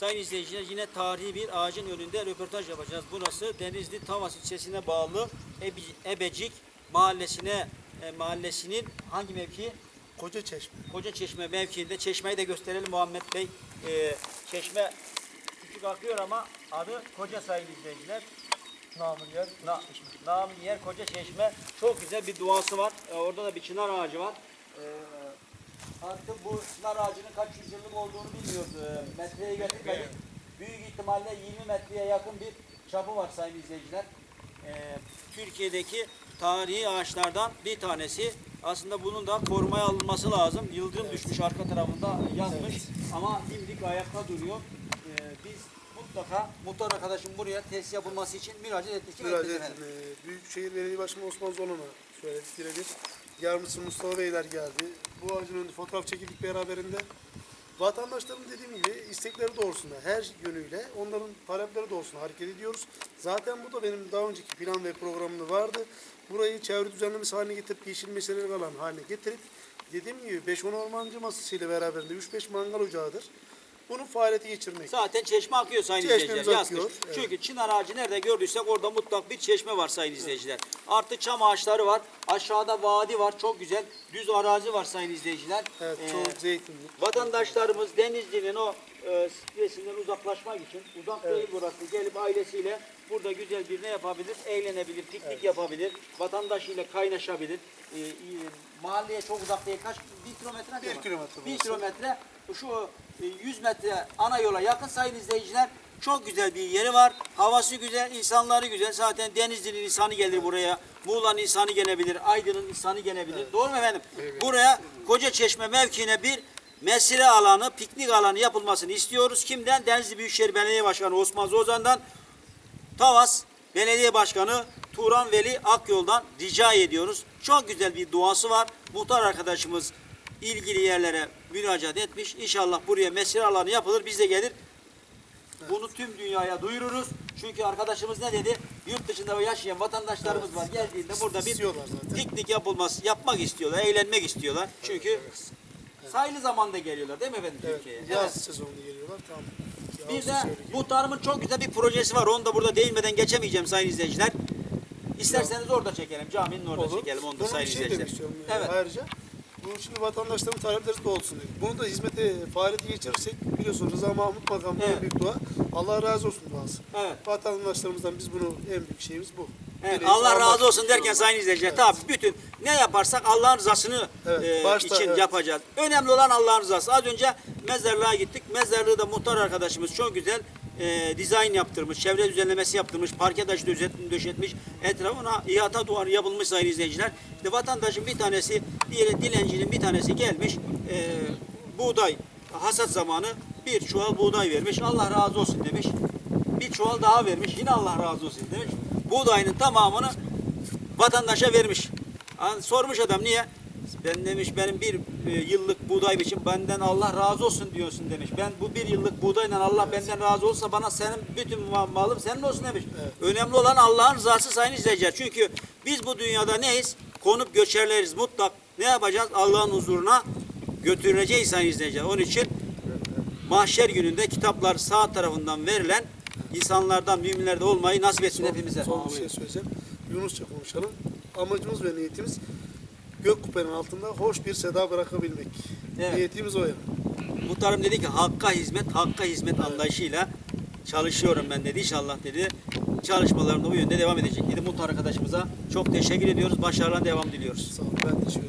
Sayın izleyiciler yine tarihi bir ağacın önünde röportaj yapacağız. Burası Denizli Tavas ilçesine bağlı Ebi- Ebecik mahallesine e, mahallesinin hangi mevki? Koca Çeşme. Koca Çeşme mevkiinde. Çeşmeyi de gösterelim Muhammed Bey. E, çeşme küçük akıyor ama adı Koca sayın izleyiciler. Namı yer. Na, namı yer Koca Çeşme. Çok güzel bir duası var. E, orada da bir çınar ağacı var. E, artık bu çınar ağacının kaç yüzyıllık olduğunu bilmiyoruz. Metreye getirmedik. Büyük ihtimalle 20 metreye yakın bir çapı var sayın izleyiciler. E, Türkiye'deki tarihi ağaçlardan bir tanesi. Aslında bunun da korumaya alınması lazım. Yıldırım düşmüş arka tarafında yanmış ama dimdik ayakta duruyor. E, biz mutlaka muhtar arkadaşım buraya tesis yapılması için müracaat ettik. Müracaat. Ee, Büyükşehir Belediye Başkanı Osman Zolan'a söyledik birebir. Yardımcısı Mustafa Beyler geldi. Bu ağacın önünde fotoğraf çekildik beraberinde. Vatandaşların dediğim gibi istekleri doğrusunda her yönüyle onların talepleri doğrusunda hareket ediyoruz. Zaten bu da benim daha önceki plan ve programımda vardı. Burayı çevre düzenlemesi haline getirip yeşil meseleleri alan haline getirip dediğim gibi 5-10 ormancı masasıyla beraberinde 3-5 mangal ocağıdır. Bunu faaliyete geçirmek. Zaten çeşme akıyor sayın Çeşmemiz izleyiciler. Akıyor, evet. Çünkü çınar ağacı nerede gördüysek orada mutlak bir çeşme var sayın izleyiciler. Artı çam ağaçları var. Aşağıda vadi var. Çok güzel. Düz arazi var sayın izleyiciler. Evet, Ee, çoğu zeytinlik. Vatandaşlarımız Denizli'nin o e, stresinden uzaklaşmak için uzak değil burası gelip ailesiyle burada güzel bir ne yapabilir? Eğlenebilir, piknik yapabilir, vatandaşıyla kaynaşabilir. E, e, mahalleye çok uzak değil. Kaç? Bir kilometre? Bir kilometre Bir kilometre. Şu e, 100 metre ana yola yakın sayın izleyiciler. Çok güzel bir yeri var. Havası güzel, insanları güzel. Zaten Denizli'nin insanı gelir buraya. Muğla'nın insanı gelebilir, Aydın'ın insanı gelebilir. Doğru mu efendim? Buraya Koca Çeşme mevkiine bir mesire alanı, piknik alanı yapılmasını istiyoruz. Kimden? Denizli Büyükşehir Belediye Başkanı Osman Zozan'dan, Tavas Belediye Başkanı Turan Veli Akyol'dan rica ediyoruz. Çok güzel bir duası var. Muhtar arkadaşımız ilgili yerlere müracaat etmiş. İnşallah buraya mesire alanı yapılır. Biz de gelir. Bunu tüm dünyaya duyururuz. Çünkü arkadaşımız ne dedi? Yurt dışında yaşayan vatandaşlarımız var. Geldiğinde burada bir piknik yapılması, yapmak istiyorlar, eğlenmek istiyorlar. Çünkü sayılı zamanda geliyorlar değil mi efendim Evet, Türkiye'ye? yaz sezonunda geliyorlar. Tamam. Bir de muhtarımın çok güzel bir projesi var. Onu da burada değinmeden geçemeyeceğim sayın izleyiciler. İsterseniz orada çekelim. Caminin orada Olur. çekelim onu da Bunun sayın bir şey izleyiciler. demek istiyorum. Evet. Ayrıca bu şimdi vatandaşların talepleri de olsun dedik. Bunu da hizmete faaliyete geçirirsek biliyorsun Rıza Mahmut makamı Evet. büyük dua. Allah razı olsun duası. Evet. Vatandaşlarımızdan biz bunu en büyük şeyimiz bu. Evet, Dileğimiz Allah razı olsun derken sayın izleyiciler tabii bütün ne yaparsak Allah'ın rızasını Evet, e, başta, için evet. yapacağız. Önemli olan Allah'ın rızası. Az önce mezarlığa gittik. Mezarlığı da muhtar arkadaşımız çok güzel e, dizayn yaptırmış, çevre düzenlemesi yaptırmış, parke taşı döşet- döşetmiş, etrafına ihata duvarı yapılmış sayın izleyiciler. İşte vatandaşın bir tanesi, diğeri dilencinin bir tanesi gelmiş, e, buğday hasat zamanı bir çuval buğday vermiş. Allah razı olsun demiş. Bir çuval daha vermiş. Yine Allah razı olsun demiş. Buğdayının tamamını vatandaşa vermiş. Sormuş adam niye? Ben demiş benim bir e, yıllık buğday için benden Allah razı olsun diyorsun demiş. Ben bu bir yıllık buğdayla Allah benden razı olsa bana senin bütün ma- malım senin olsun demiş. Önemli olan Allah'ın rızası sayın izleyiciler. Çünkü biz bu dünyada neyiz? Konup göçerleriz mutlak. Ne yapacağız? Allah'ın huzuruna götüreceğiz sayın izleyiciler. Onun için mahşer gününde kitaplar sağ tarafından verilen insanlardan, müminlerde olmayı nasip etsin Son, hepimize. son bir şey söyleyeceğim. Yunusça konuşalım. Amacımız ve niyetimiz gök kubbenin altında hoş bir seda bırakabilmek. Evet. Niyetimiz o yani. Muhtarım dedi ki hakka hizmet, hakka hizmet anlayışıyla çalışıyorum ben dedi. İnşallah dedi. Çalışmalarım da bu yönde devam edecek dedi. Muhtar arkadaşımıza çok teşekkür ediyoruz. Başarılarına devam diliyoruz. Sağ olun. Ben teşekkür ederim.